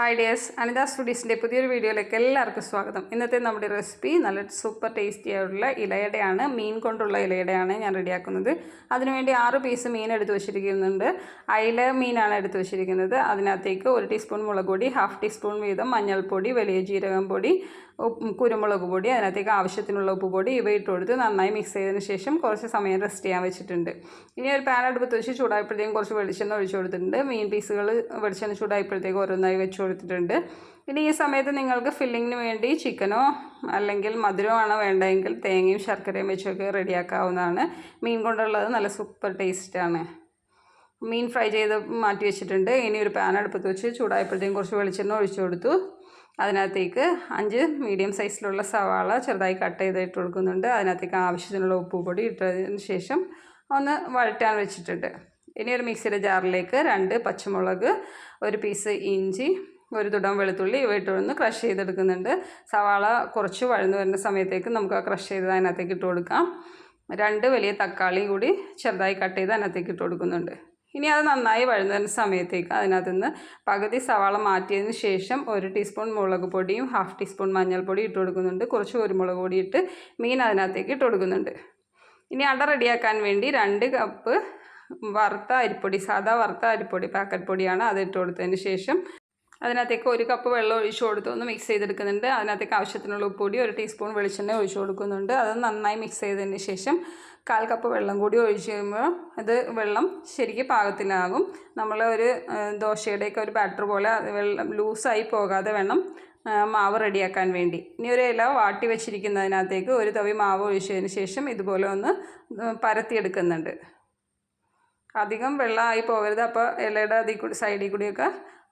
Hi dears Anitha's ഫുഡീസിന്റെ പുതിയൊരു വീഡിയോയിലേക്ക് എല്ലാവർക്കും സ്വാഗതം. ഇന്നത്തെ നമ്മുടെ റെസിപ്പി നല്ല സൂപ്പർ ടേസ്റ്റി ആയിട്ടുള്ള ഇലയുടെയാണ് മീൻ കൊണ്ടുള്ള ഇലയുടെയാണ് ഞാൻ റെഡിയാക്കുന്നത്. അതിനുവേണ്ടി ആറ് പീസ് മീൻ എടുത്തു വെച്ചിരിക്കുന്നുണ്ട്. അയില മീനാണ് എടുത്തു വെച്ചിരിക്കുന്നത്. അതിനകത്തേക്ക് ഒരു ടീസ്പൂൺ മുളക് പൊടി ഹാഫ് ടീസ്പൂൺ വീതം മഞ്ഞൾപ്പൊടി വലിയ ജീരകം പൊടി കുരുമുളക് പൊടി അതിനകത്തേക്ക് ആവശ്യത്തിനുള്ള ഉപ്പ് പൊടി ഇവ ഇട്ട് കൊടുത്ത് നന്നായി മിക്സ് ചെയ്തതിന് ശേഷം കുറച്ച് സമയം റെസ്റ്റ് ചെയ്യാൻ വെച്ചിട്ടുണ്ട്. ഇനി ഒരു പാൻ അടുപ്പത്ത് വെച്ച് ചൂടായപ്പോഴത്തേക്കും കുറച്ച് വെളിച്ചെണ്ണ ഒഴിച്ചു കൊടുത്തിട്ടുണ്ട്. മീൻ പീസുകൾ വെളിച്ചെണ്ണ ചൂടായപ്പോഴത്തേക്ക് ഓരോന്നായി വെച്ച് കൊടുത്തിട്ടുണ്ട്. ഇനി ഈ സമയത്ത് നിങ്ങൾക്ക് ഫില്ലിങ്ങിന് വേണ്ടി ചിക്കനോ അല്ലെങ്കിൽ മധുരമാണോ വേണ്ടതെങ്കിൽ തേങ്ങയും ശർക്കരയും വെച്ചൊക്കെ റെഡിയാക്കാവുന്നതാണ്. മീൻ കൊണ്ടുള്ളത് നല്ല സൂപ്പർ ടേസ്റ്റാണ് മീൻ ഫ്രൈ ചെയ്ത് മാറ്റി വെച്ചിട്ടുണ്ട്. ഇനി ഒരു പാൻ അടുപ്പത്ത് വെച്ച് ചൂടായപ്പോഴത്തേക്കും കുറച്ച് വെളിച്ചെണ്ണ ഒഴിച്ചു കൊടുത്തു. അതിനകത്തേക്ക് അഞ്ച് മീഡിയം സൈസിലുള്ള സവാള ചെറുതായി കട്ട് ചെയ്തിട്ട് കൊടുക്കുന്നുണ്ട്. അതിനകത്തേക്ക് ആവശ്യത്തിനുള്ള ഉപ്പ് പൊടി ഇട്ടതിന് ശേഷം ഒന്ന് വഴറ്റാൻ വെച്ചിട്ടുണ്ട്. ഇനി ഒരു മിക്സിയുടെ ജാറിലേക്ക് രണ്ട് പച്ചമുളക് ഒരു പീസ് ഇഞ്ചി ഒരു തുടം വെളുത്തുള്ളി ഇവയിട്ട് ഇട്ടൊന്ന് ക്രഷ് ചെയ്തെടുക്കുന്നുണ്ട്. സവാള കുറച്ച് വഴന്നു വരുന്ന സമയത്തേക്ക് നമുക്ക് ആ ക്രഷ് ചെയ്ത് അതിനകത്തേക്ക് ഇട്ട് കൊടുക്കാം. രണ്ട് വലിയ തക്കാളി കൂടി ചെറുതായി കട്ട് ചെയ്ത് അതിനകത്തേക്ക് ഇട്ട് കൊടുക്കുന്നുണ്ട്. ഇനി അത് നന്നായി വഴുന്ന സമയത്തേക്ക് അതിനകത്ത് നിന്ന് പകുതി സവാള മാറ്റിയതിന് ശേഷം ഒരു ടീസ്പൂൺ മുളക് പൊടിയും ഹാഫ് ടീസ്പൂൺ മഞ്ഞൾപ്പൊടി ഇട്ട് കൊടുക്കുന്നുണ്ട്. കുറച്ച് കുരുമുളക് പൊടി ഇട്ട് മീൻ അതിനകത്തേക്ക് ഇട്ട് കൊടുക്കുന്നുണ്ട്. ഇനി അട റെഡിയാക്കാൻ വേണ്ടി രണ്ട് കപ്പ് വറുത്ത അരിപ്പൊടി സാധാ വറുത്ത അരിപ്പൊടി പാക്കറ്റ് പൊടിയാണ് അത് ഇട്ട് കൊടുത്തതിന് ശേഷം അതിനകത്തേക്ക് ഒരു കപ്പ് വെള്ളം ഒഴിച്ചു കൊടുത്ത് ഒന്ന് മിക്സ് ചെയ്തെടുക്കുന്നുണ്ട്. അതിനകത്തേക്ക് ആവശ്യത്തിനുള്ള ഉപ്പൊടി ഒരു ടീസ്പൂൺ വെളിച്ചെണ്ണ ഒഴിച്ചു കൊടുക്കുന്നുണ്ട്. അത് നന്നായി മിക്സ് ചെയ്തതിന് ശേഷം കാൽ കപ്പ് വെള്ളം കൂടി ഒഴിച്ച് കഴിയുമ്പോൾ അത് വെള്ളം ശരിക്കും പാകത്തിലാകും നമ്മൾ ഒരു ദോശയുടെയൊക്കെ ഒരു ബാറ്റർ പോലെ വെള്ളം ലൂസായി പോകാതെ വേണം മാവ് റെഡിയാക്കാൻ വേണ്ടി. ഇനി ഒരു ഇല വാട്ടി വെച്ചിരിക്കുന്നതിനകത്തേക്ക് ഒരു തവി മാവ് ഒഴിച്ചതിന് ശേഷം ഇതുപോലെ ഒന്ന് പരത്തിയെടുക്കുന്നുണ്ട്. അധികം വെള്ളമായി പോകരുത്. അപ്പോൾ ഇലയുടെ അതിൽ കൂടി സൈഡിൽ കൂടിയൊക്കെ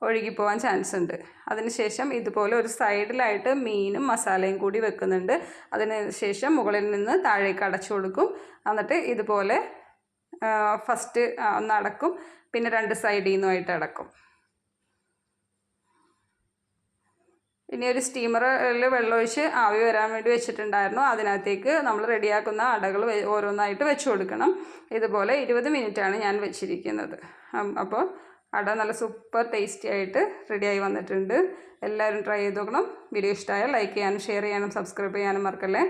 ഒഴുകിപ്പോവാൻ ചാൻസ് ഉണ്ട്. അതിനുശേഷം ഇതുപോലെ ഒരു സൈഡിലായിട്ട് മീനും മസാലയും കൂടി വെക്കുന്നുണ്ട്. അതിന് ശേഷം മുകളിൽ നിന്ന് താഴേക്ക് അടച്ചു കൊടുക്കും. എന്നിട്ട് ഇതുപോലെ ഫസ്റ്റ് ഒന്ന് അടക്കും. പിന്നെ രണ്ട് സൈഡിൽ നിന്നുമായിട്ട് അടക്കും. ഇനി ഒരു സ്റ്റീമറിൽ വെള്ളമൊഴിച്ച് ആവി വരാൻ വേണ്ടി വെച്ചിട്ടുണ്ടായിരുന്നു. അതിനകത്തേക്ക് നമ്മൾ റെഡിയാക്കുന്ന അടകൾ ഓരോന്നായിട്ട് വെച്ച് കൊടുക്കണം. ഇതുപോലെ ഇരുപത് മിനിറ്റാണ് ഞാൻ വെച്ചിരിക്കുന്നത്. അപ്പോൾ അട നല്ല സൂപ്പർ ടേസ്റ്റി ആയിട്ട് റെഡിയായി വന്നിട്ടുണ്ട്. എല്ലാവരും ട്രൈ ചെയ്ത് നോക്കണം. വീഡിയോ ഇഷ്ടമായാൽ ലൈക്ക് ചെയ്യാനും ഷെയർ ചെയ്യാനും സബ്സ്ക്രൈബ് ചെയ്യാനും മറക്കല്ലേ.